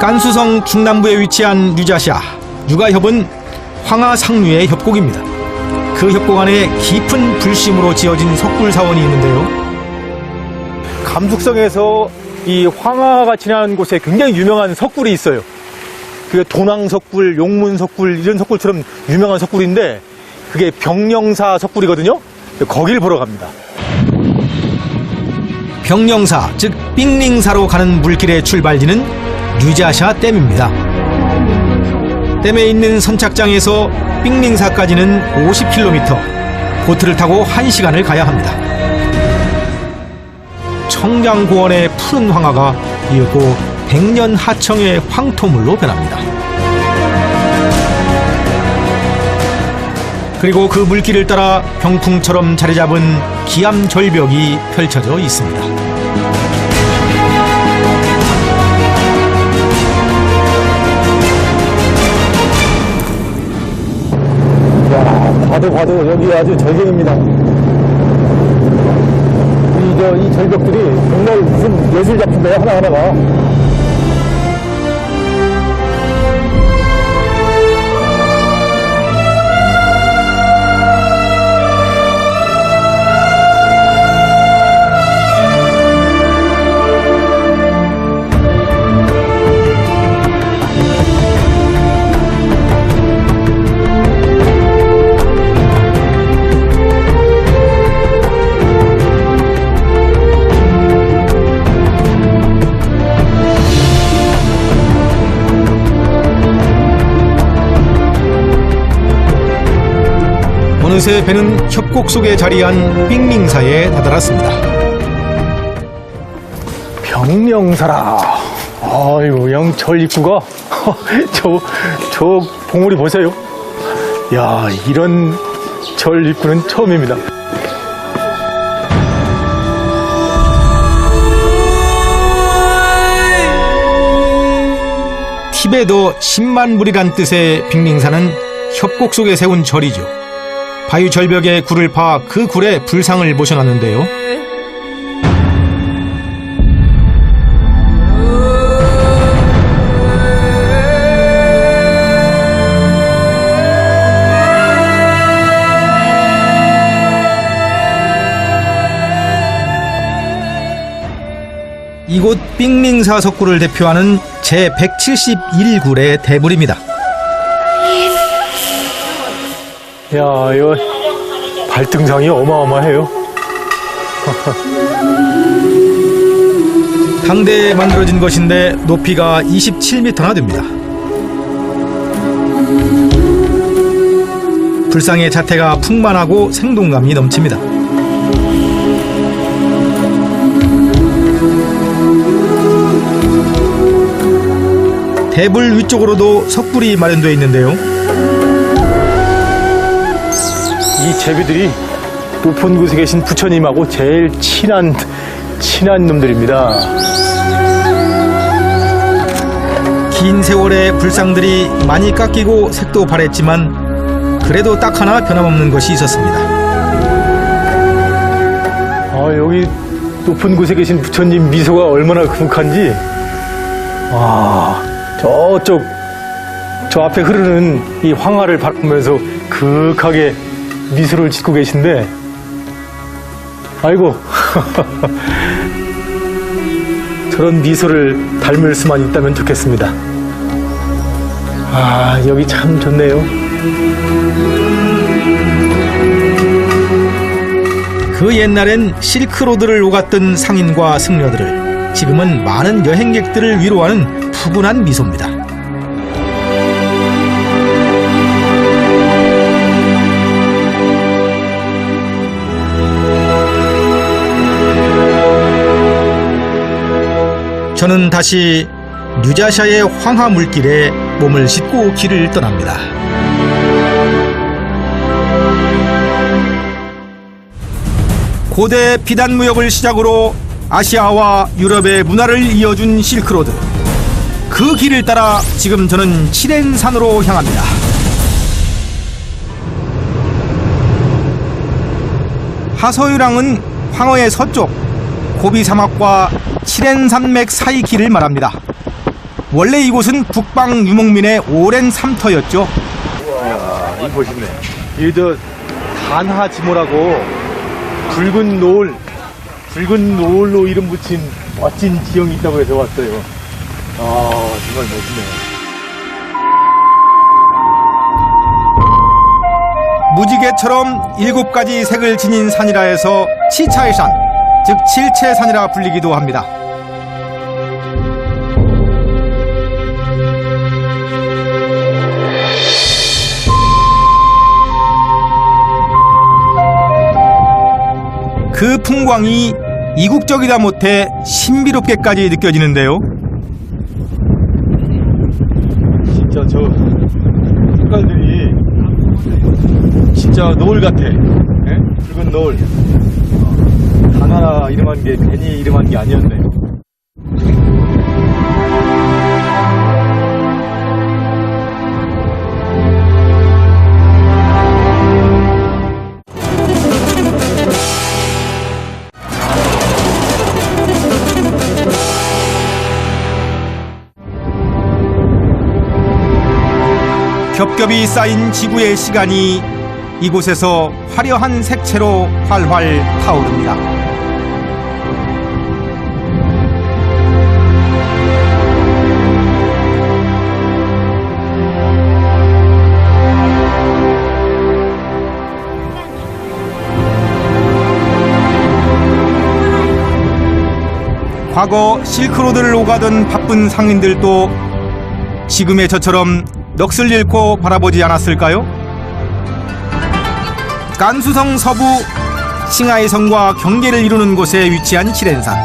간수성 중남부에 위치한 유자샤, 육아협은 황하 상류의 협곡입니다. 그 협곡 안에 깊은 불심으로 지어진 석굴 사원이 있는데요. 감숙성에서 이 황하가 지나는 곳에 굉장히 유명한 석굴이 있어요. 그게 도낭석굴, 용문석굴 이런 석굴처럼 유명한 석굴인데 그게 병령사 석굴이거든요. 거길 보러 갑니다. 병령사, 즉 삥링사로 가는 물길의 출발지는 유자샤 댐입니다. 댐에 있는 선착장에서 삥링사까지는 50km, 보트를 타고 1시간을 가야 합니다. 청량고원의 푸른 황하가 이윽고 백년 하청의 황토물로 변합니다. 그리고 그 물길을 따라 병풍처럼 자리 잡은 기암 절벽이 펼쳐져 있습니다. 봐도 봐도 여기 아주 절경입니다. 이, 저, 이 절벽들이 정말 무슨 예술 작품이에요, 하나하나가. 어느새 배는 협곡 속에 자리한 삥링사에 다다랐습니다. 병령사라. 아이고, 영철 입구가, 저, 저 봉우리 보세요. 야, 이런 절 입구는 처음입니다. 티베도 10만 불이란 뜻의 빅링사는 협곡 속에 세운 절이죠. 바위 절벽에 굴을 파 그 굴에 불상을 모셔놨는데요. 이곳 삥링사 석굴을 대표하는 제171굴의 대불입니다. 야, 이거 발등상이 어마어마해요. 당대에 만들어진 것인데 높이가 27m나 됩니다. 불상의 자태가 풍만하고 생동감이 넘칩니다. 대불 위쪽으로도 석굴이 마련되어 있는데요. 이 제비들이 높은 곳에 계신 부처님하고 제일 친한, 친한 놈들입니다. 긴 세월의 불상들이 많이 깎이고 색도 바랬지만 그래도 딱 하나 변함없는 것이 있었습니다. 아, 여기 높은 곳에 계신 부처님 미소가 얼마나 금욱한지. 와, 저쪽, 저 앞에 흐르는 이 황하를 바라보면서 그윽하게 미소를 짓고 계신데, 아이고, 저런 미소를 닮을 수만 있다면 좋겠습니다. 아, 여기 참 좋네요. 그 옛날엔 실크로드를 오갔던 상인과 승려들을 지금은 많은 여행객들을 위로하는 푸근한 미소입니다. 저는 다시 뉴자샤의 황하 물길에 몸을 싣고 길을 떠납니다. 고대 비단 무역을 시작으로 아시아와 유럽의 문화를 이어준 실크로드. 그 길을 따라 지금 저는 치렌산으로 향합니다. 하서유랑은 황허의 서쪽 고비 사막과 치렌산맥 사이 길을 말합니다. 원래 이곳은 북방 유목민의 오랜 삼터였죠. 아, 이 보시네. 이저 단하지모라고 붉은 노을, 붉은 노을로 이름 붙인 멋진 지형이 있다고 해서 왔어요. 아, 정말 멋있네요. 무지개처럼 일곱 가지 색을 지닌 산이라 해서 치차이산, 즉 칠채산이라 불리기도 합니다. 그 풍광이 이국적이다 못해 신비롭게까지 느껴지는데요. 진짜 저 색깔들이 진짜 노을 같아. 예? 붉은 노을. 단하나 이름한 게 괜히 이름한 게 아니었네. 겹겹이 쌓인 지구의 시간이 이곳에서 화려한 색채로 활활 타오릅니다. 과거 실크로드를 오가던 바쁜 상인들도 지금의 저처럼 넋을 잃고 바라보지 않았을까요? 깐수성 서부 칭하이 성과 경계를 이루는 곳에 위치한 칠엔산.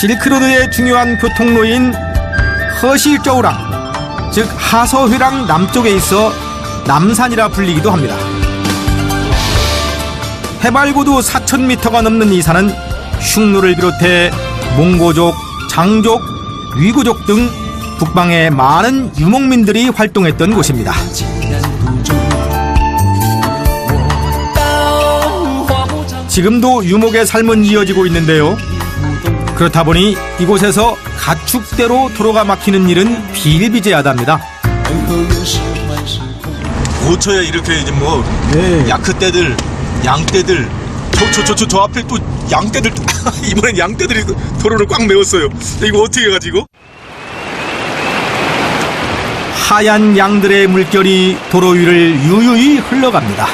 실크로드의 중요한 교통로인 허실저우랑, 즉 하서회랑 남쪽에 있어 남산이라 불리기도 합니다. 해발고도 4,000m가 넘는 이 산은 흉노를 비롯해 몽고족, 장족, 위구족 등 북방의 많은 유목민들이 활동했던 곳입니다. 지금도 유목의 삶은 이어지고 있는데요. 그렇다 보니 이곳에서 가축대로 도로가 막히는 일은 비일비재하답니다. 고쳐야 이렇게 이제 뭐 네. 야크떼들, 양떼들, 저저저저저 앞에 또 양떼들 이번엔 양떼들이 도로를 꽉 메웠어요. 이거 어떻게 해가지고? 하얀 양들의 물결이 도로 위를 유유히 흘러갑니다.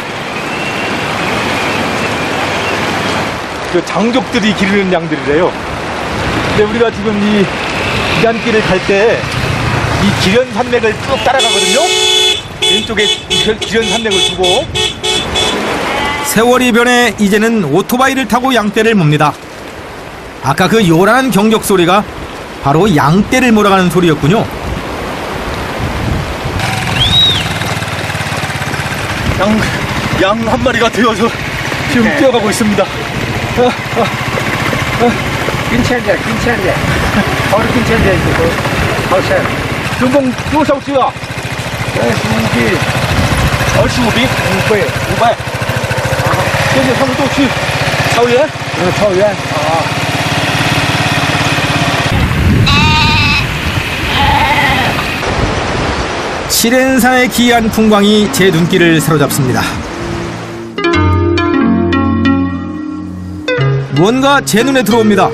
그 장족들이 기르는 양들이래요. 근데 우리가 지금 이 기단길을 갈 때 이 기련 산맥을 쭉 따라가거든요. 왼쪽에 기- 기련 산맥을 두고 세월이 변해 이제는 오토바이를 타고 양떼를 몹니다. 아까 그 요란한 경적 소리가 바로 양떼를 몰아가는 소리였군요. 양, 양 한 마리가 되어서 지금 뛰어가고 있습니다. 金钱的，金钱的，好的金钱的以后好吃。 总共多少只啊？这是五币，二十五饼，五百，五百。现在他们都去草原。呃，草原啊。 칠엔산의 기이한 풍광이 제 눈길을 사로잡습니다. 뭔가 제 눈에 들어옵니다.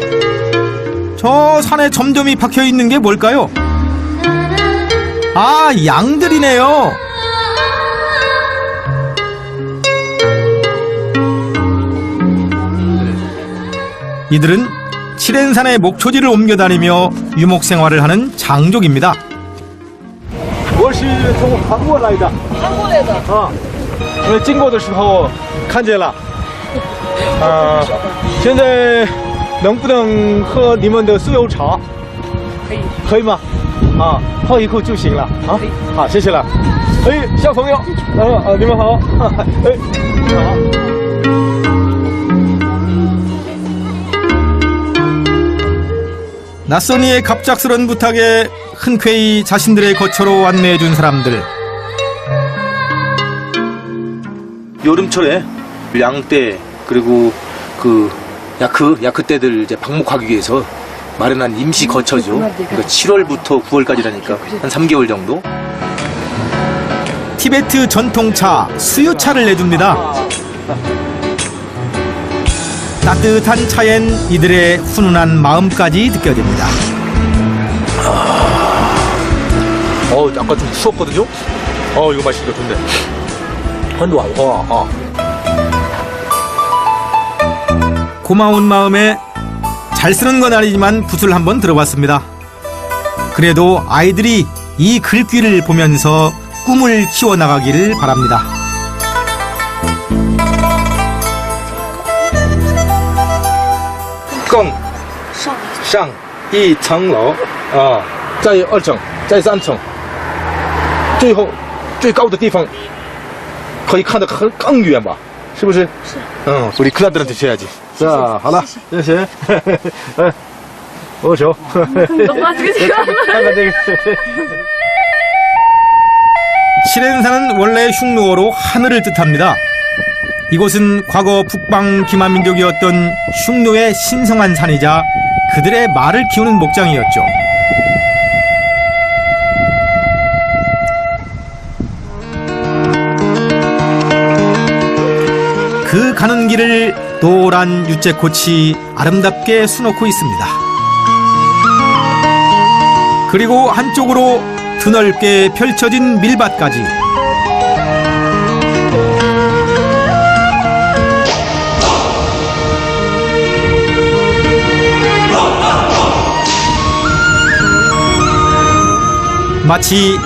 저 산에 점점이 박혀 있는 게 뭘까요? 아, 양들이네요. 이들은 칠엔산의 목초지를 옮겨 다니며 유목 생활을 하는 장족입니다. 我是从韩国来的。韩国来的。啊，因为经过的时候看见了。啊，现在能不能喝你们的酥油茶？可以。可以吗？啊，泡一口就行了。啊，好，谢谢了。哎，小朋友，呃呃，你们好。哎，你们好。 낯선 이의 갑작스런 부탁에 흔쾌히 자신들의 거처로 안내해 준 사람들. 여름철에 양떼 그리고 그 야크 야크 떼들 이제 방목하기 위해서 마련한 임시 거처죠. 그러니까 7월부터 9월까지라니까 한 3개월 정도. 티베트 전통차 수유차를 내줍니다. 따뜻한 차엔 이들의 훈훈한 마음까지 느껴집니다. 어 아까 좀 추웠거든요. 어 이거 맛있다 좋네. 한도 와 어. 고마운 마음에 잘 쓰는 건 아니지만 붓을 한번 들어봤습니다. 그래도 아이들이 이 글귀를 보면서 꿈을 키워나가기를 바랍니다. 更上一层楼啊，在二层，在三层， 最后最高的地方可以看得很更远吧？是不是？是。嗯，우리클라들한테줘야지 자, 하나，谢谢。哎，我球。 칠엔산은 원래 흉노어로 하늘을 뜻합니다. 이곳은 과거 북방 기마민족이었던 흉노의 신성한 산이자 그들의 말을 키우는 목장이었죠. 가는 길을 노란 유채꽃이 아름답게 수놓고 있습니다. 그리고 한쪽으로 드넓게 펼쳐진 밀밭까지 마치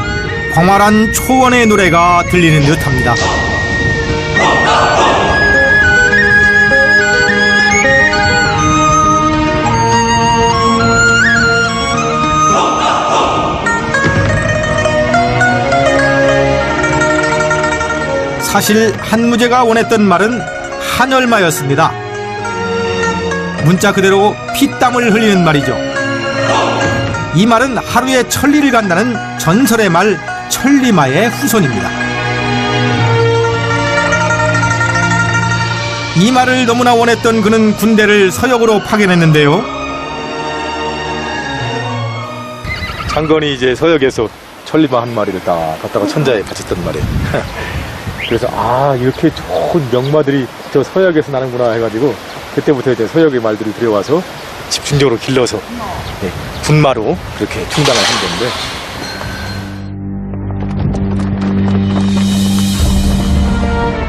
광활한 초원의 노래가 들리는 듯합니다. 사실 한무제가 원했던 말은 한열마였습니다. 문자 그대로 피땀을 흘리는 말이죠. 이 말은 하루에 천리를 간다는 전설의 말 천리마의 후손입니다. 이 말을 너무나 원했던 그는 군대를 서역으로 파견했는데요. 장건이 이제 서역에서 천리마 한 마리를 딱 갖다가 천자에 바쳤단 말이에요. 그래서 아 이렇게 좋은 명마들이 저 서역에서 나는구나 해가지고 그때부터 이제 서역의 말들이 들여와서 집중적으로 길러서 예, 군마로 그렇게 충당을 한 건데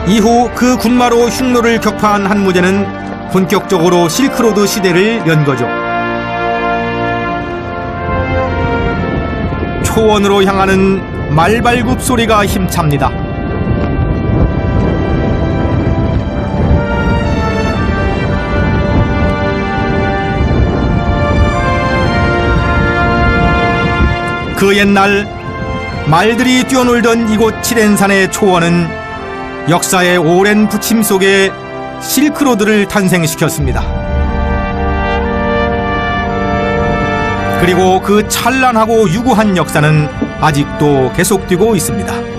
이후 그 군마로 흉노를 격파한 한무제는 본격적으로 실크로드 시대를 연 거죠. 초원으로 향하는 말발굽 소리가 힘찹니다. 그 옛날 말들이 뛰어놀던 이곳 칠엔산의 초원은 역사의 오랜 부침 속에 실크로드를 탄생시켰습니다. 그리고 그 찬란하고 유구한 역사는 아직도 계속되고 있습니다.